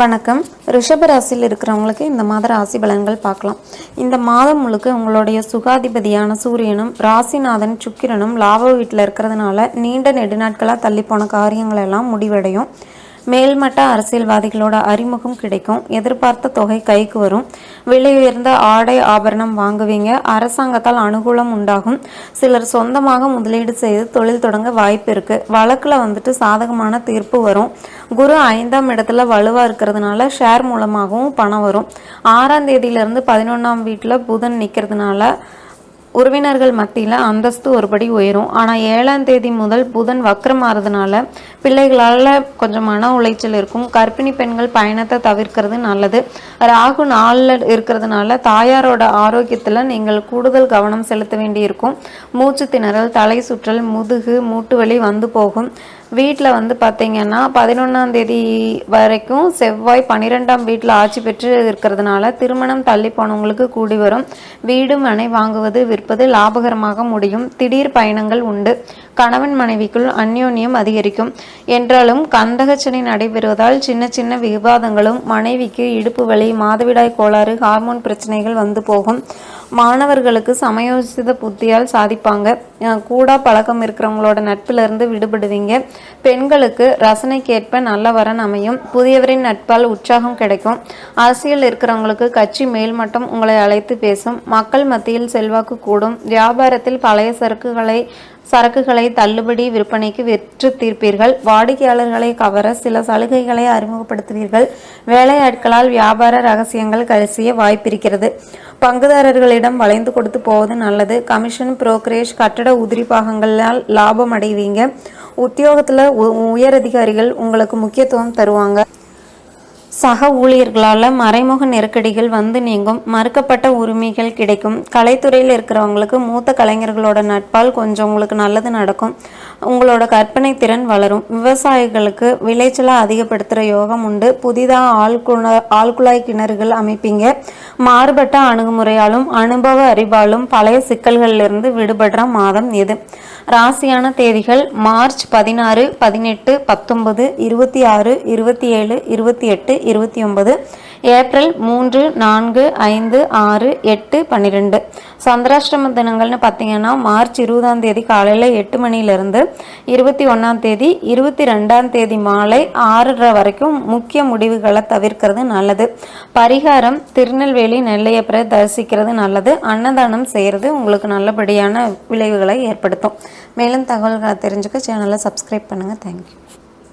வணக்கம். ரிஷப ராசியில் இருக்கிறவங்களுக்கு இந்த மாத ராசி பலன்கள் பார்க்கலாம். இந்த மாதம் முழுக்க உங்களுடைய சுகாதிபதியான சூரியனும் ராசிநாதன் சுக்கிரனும் லாப வீட்டில் இருக்கிறதுனால நீண்ட நெடுநாட்களாக தள்ளிப்போன காரியங்கள் எல்லாம் முடிவடையும். மேல்மட்ட அரசியல்வாதிகளோட அறிமுகம் கிடைக்கும். எதிர்பார்த்த தொகை கைக்கு வரும். விலை உயர்ந்த ஆடை ஆபரணம் வாங்குவீங்க. அரசாங்கத்தால் அனுகூலம் உண்டாகும். சிலர் சொந்தமாக முதலீடு செய்து தொழில் தொடங்க வாய்ப்பு இருக்கு. வழக்குல வந்துட்டு சாதகமான தீர்ப்பு வரும். குரு ஐந்தாம் இடத்துல வலுவா இருக்கிறதுனால ஷேர் மூலமாகவும் பணம் வரும். ஆறாம் தேதியிலிருந்து பதினொன்றாம் வீட்டில் புதன் நிற்கிறதுனால உறவினர்கள் மத்தியில் அந்தஸ்து ஒருபடி உயரும். ஆனால் ஏழாம் தேதி முதல் புதன் வக்கரமாறதுனால பிள்ளைகளால் கொஞ்சம் மன உளைச்சல் இருக்கும். கர்ப்பிணி பெண்கள் பயணத்தை தவிர்க்கிறது நல்லது. ராகு நாளில் இருக்கிறதுனால தாயாரோட ஆரோக்கியத்தில் நீங்கள் கூடுதல் கவனம் செலுத்த வேண்டியிருக்கும். மூச்சு திணறல் தலை சுற்றல் முதுகு மூட்டு வலி வந்து போகும். வீட்டில் வந்து பார்த்தீங்கன்னா பதினொன்றாம் தேதி வரைக்கும் செவ்வாய் பன்னிரெண்டாம் வீட்டில் ஆட்சி பெற்று இருக்கிறதுனால திருமணம் தள்ளி போனவங்களுக்கு கூடி வரும். வீடு மனை வாங்குவது விற்பது லாபகரமாக முடியும். திடீர் பயணங்கள் உண்டு. கணவன் மனைவிக்குள் அந்யோன்யம் அதிகரிக்கும். என்றாலும் கந்தகச்சனை நடைபெறுவதால் சின்ன சின்ன விவாதங்களும் மனைவிக்கு இடுப்பு வலி மாதவிடாய் கோளாறு ஹார்மோன் பிரச்சனைகள் வந்து போகும். மாணவர்களுக்கு சமயோசித புத்தியால் சாதிப்பாங்க. கூடா பழக்கம் இருக்கிறவங்களோட நட்பிலிருந்து விடுபடுவீங்க. பெண்களுக்கு ரசனைக்கேற்ப நல்ல வரன் அமையும். புதியவரின் நட்பால் உற்சாகம் கிடைக்கும். அரசியல் இருக்கிறவங்களுக்கு கட்சி மேல்மட்டம் உங்களை அழைத்து பேசும். மக்கள் மத்தியில் செல்வாக்கு கூடும். வியாபாரத்தில் பழைய சரக்குகளை சரக்குகளை தள்ளுபடி விற்பனைக்கு விற்று தீர்ப்பீர்கள். வாடிக்கையாளர்களை கவர சில சலுகைகளை அறிமுகப்படுத்துவீர்கள். வேலையாட்களால் வியாபார ரகசியங்கள் கரிசிய வாய்ப்பிருக்கிறது. பங்குதாரர்களிடம் வளைந்து கொடுத்து போவது நல்லது. கமிஷன் புரோக்கரேஜ் கட்டட உதிரி பாகங்களால் லாபம் அடைவீங்க. உத்தியோகத்தில் உயர் அதிகாரிகள் உங்களுக்கு முக்கியத்துவம் தருவாங்க. சக ஊழியர்களால் மறைமுக நெருக்கடிகள் வந்து நீங்கும். மறுக்கப்பட்ட உரிமைகள் கிடைக்கும். கலைத்துறையில் இருக்கிறவங்களுக்கு மூத்த கலைஞர்களோட நட்பால் கொஞ்சம் உங்களுக்கு நல்லது நடக்கும். உங்களோட கற்பனை திறன் வளரும். விவசாயிகளுக்கு விளைச்சலை அதிகப்படுத்துகிற யோகம் உண்டு. புதிதாக ஆழ்குண ஆழ்குழாய் கிணறுகள் அமைப்பீங்க. மாறுபட்ட அணுகுமுறையாலும் அனுபவ அறிவாலும் பழைய சிக்கல்களிலிருந்து விடுபடுற மாதம் எது ராசியான தேதிகள் மார்ச் பதினாறு பதினெட்டு பத்தொன்பது இருபத்தி ஆறு இருபத்தி ஏழு இருபத்தி எட்டு இருபத்தி ஒன்பது. ஏப்ரல் மூன்று நான்கு ஐந்து ஆறு எட்டு பன்னிரெண்டு. சந்திராஷ்டம தினங்கள்னு பார்த்தீங்கன்னா மார்ச் இருபதாம் தேதி காலையில் எட்டு மணிலேருந்து இருபத்தி ஒன்றாம் தேதி இருபத்தி ரெண்டாம் தேதி மாலை ஆறரை வரைக்கும் முக்கிய முடிவுகளை தவிர்க்கிறது நல்லது. பரிகாரம் திருநெல்வேலி நெல்லையப்பரை தரிசிக்கிறது நல்லது. அன்னதானம் செய்கிறது உங்களுக்கு நல்லபடியான விளைவுகளை ஏற்படுத்தும். மேலும் தகவல்களை தெரிஞ்சுக்க சேனலை சப்ஸ்கிரைப் பண்ணுங்கள் தேங்க்யூ